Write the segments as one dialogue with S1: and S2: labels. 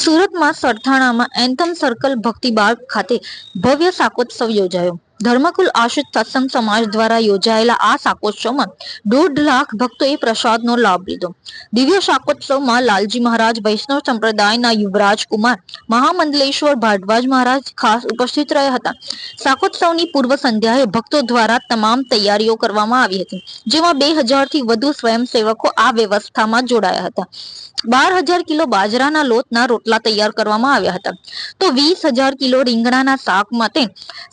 S1: સુરતમાં સરથાણામાં anthem circle ભક્તિબાગ ખાતે ભવ્ય શાકોત્સવ યોજાયો. ધર્મકુલ આશ્રિત સત્સંગ સમાજ દ્વારા યોજાયેલા આ શાકોત્સવમાં દોઢ લાખ ભક્તોએ પ્રસાદનો લાભ લીધો. દિવ્ય શાકોત્સવમાં લાલજી મહારાજ, વૈષ્ણવ સંપ્રદાયના યુવરાજ કુમાર, મહામંડલેશ્વર ભારદ્વાજ મહારાજ ખાસ ઉપસ્થિત રહ્યા હતા. શાકોત્સવની પૂર્વ સંધ્યાએ ભક્તો દ્વારા તમામ તૈયારીઓ કરવામાં આવી હતી, જેમાં બે હજારથી વધુ સ્વયંસેવકો આ વ્યવસ્થામાં જોડાયા હતા. બાર હજાર કિલો બાજરાના લોટના રોટલા તૈયાર કરવામાં આવ્યા હતા. તો વીસ હજાર કિલો રીંગણાના શાક માટે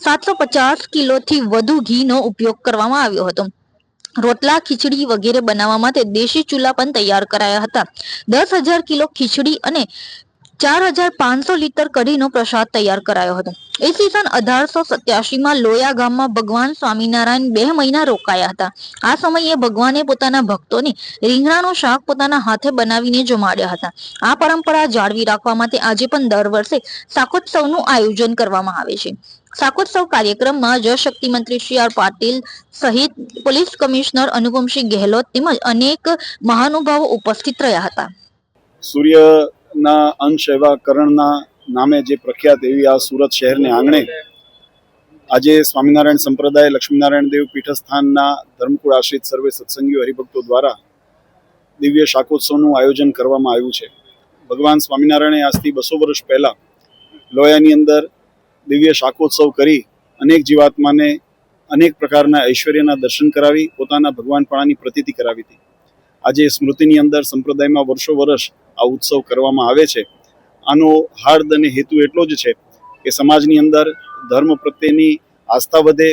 S1: સાતસો પચાસ કિલોથી વધુ ઘીનો ઉપયોગ કરવામાં આવ્યો હતો. રોટલા, ખીચડી વગેરે બનાવવા માટે દેશી ચૂલા પણ તૈયાર કરાયા હતા. દસ હજાર કિલો ખીચડી અને ચાર હજાર પાંચસો લીટર કઢીનો પ્રસાદ તૈયાર કરાયો હતો. ઈસવીસન અઢારસો સત્યાસીમાં લોયા ગામમાં ભગવાન સ્વામિનારાયણ બે મહિના રોકાયા હતા. આ સમયે ભગવાને પોતાના ભક્તોને રીંગણાનું શાક પોતાના હાથે બનાવીને જમાડ્યા હતા. આ પરંપરા જાળવી રાખવા માટે આજે પણ દર વર્ષે શાકોત્સવનું આયોજન કરવામાં આવે છે. શાકોત્સવ કાર્યક્રમમાં જળશક્તિ મંત્રી શ્રી આર પાટીલ સહિત પોલીસ કમિશનર અનુપમસિંહ ગેહલોત તેમજ અનેક મહાનુભાવો ઉપસ્થિત રહ્યા હતા.
S2: સૂર્યના અંશ એવા કરણના નામે જે પ્રખ્યાત એવી આ સુરત શહેરને આંગણે આજે સ્વામિનારાયણ સંપ્રદાય, લક્ષ્મીનારાયણ દેવ પીઠસ્થાનના ધર્મકુળ આશ્રિત સર્વે સત્સંગીઓ હરિભક્તો દ્વારા દિવ્ય શાકોત્સવનું આયોજન કરવામાં આવ્યું છે. ભગવાન સ્વામિનારાયણે આજથી બસો વર્ષ પહેલા લોયાની અંદર દિવ્ય શાકોત્સવ કરી અનેક જીવાત્માને અનેક પ્રકારના ઐશ્વર્યના દર્શન કરાવી, પોતાના ભગવાનપણાની પ્રતીતિ કરાવી હતી. આજે સ્મૃતિની અંદર સંપ્રદાયમાં વર્ષો વર્ષ આ ઉત્સવ કરવામાં આવે છે. આનો હાર્દ અને હેતુ એટલો જ છે કે સમાજની અંદર ધર્મ પ્રત્યેની આસ્થા વધે,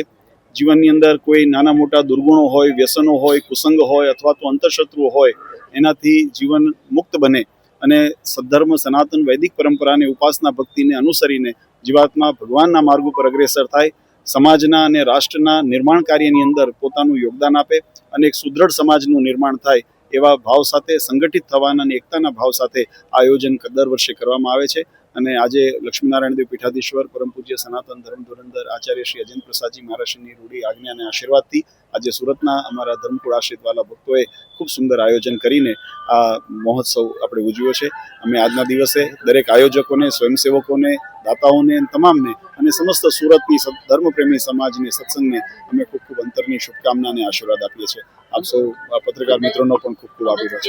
S2: જીવનની અંદર કોઈ નાના મોટા દુર્ગુણો હોય, વ્યસનો હોય, કુસંગ હોય અથવા તો અંતરશત્રુઓ હોય, એનાથી જીવન મુક્ત બને અને સદ્ધર્મ, સનાતન, વૈદિક પરંપરાને ઉપાસના ભક્તિને અનુસરીને જીવાત્મા ભગવાનના માર્ગ ઉપર અગ્રેસર થાય, સમાજના અને રાષ્ટ્રના નિર્માણ કાર્યની અંદર પોતાનું યોગદાન આપે અને એક સુદૃઢ સમાજનું નિર્માણ થાય એવા ભાવ સાથે સંગઠિત થવાના અને એકતાના ભાવ સાથે આયોજન દર વર્ષે કરવામાં આવે છે. અને આજે લક્ષ્મીનારાયણ દેવ પીઠાધીશ્વર, પરમ પૂજ્ય સનાતન ધર્મ ધુરંધર આચાર્ય શ્રી અજેન્દ્ર પ્રસાદજી મહારાજની રૂઢી આજ્ઞા અને આશીર્વાદથી આજે સુરતના અમારા ધર્મકુળ આશ્રિતવાલા ભક્તોએ ખૂબ સુંદર આયોજન કરીને આ મહોત્સવ આપણે ઉજવ્યો છે. અમે આજના દિવસે દરેક આયોજકોને, સ્વયંસેવકોને, દાતાઓને તમામને અને સમસ્ત સુરતની ધર્મપ્રેમી સમાજને, સત્સંગને અમે ખૂબ ખૂબ અંતરની શુભકામના અને આશીર્વાદ આપીએ છીએ. આપ સૌ પત્રકાર મિત્રોનો પણ ખૂબ ખૂબ આભાર.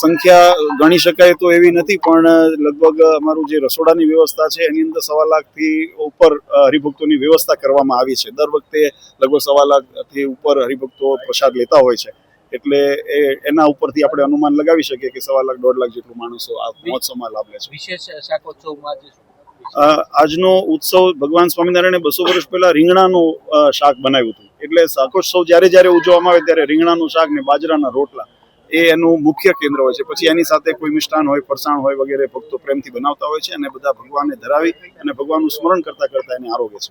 S2: સંખ્યા ગણી શકાય તો એવી નથી પણ લગભગ અમારું જે રસોડાની વ્યવસ્થા છે એની અંદર સવા લાખથી ઉપર હરિભક્તોની વ્યવસ્થા કરવામાં આવી છે. દર વખતે લગભગ સવા લાખથી ઉપર હરિભક્તો પ્રસાદ લેતા હોય છે. એટલે એ એના ઉપરથી આપણે અનુમાન લગાવી શકીએ કે સવા લાખ દોઢ લાખ જેટલું માણસો આ મહોત્સવમાં લાભ લે છે.
S3: વિશેષ શાકોત્સવમાં
S2: આજનો ઉત્સવ ભગવાન સ્વામિનારાયણે બસો વર્ષ પહેલા રીંગણાનું શાક બનાવ્યું હતું. એટલે શાકોત્સવ જ્યારે જ્યારે ઉજવવામાં આવે ત્યારે રીંગણાનું શાક ને બાજરાના રોટલા એ એનું મુખ્ય કેન્દ્ર હોય છે. પછી એની સાથે કોઈ મિષ્ટાન હોય, ફરસાણ હોય વગેરે ભક્તો પ્રેમથી બનાવતા હોય છે અને બધા ભગવાનને ધરાવી અને ભગવાનનું સ્મરણ કરતા કરતા એને આરોગે છે.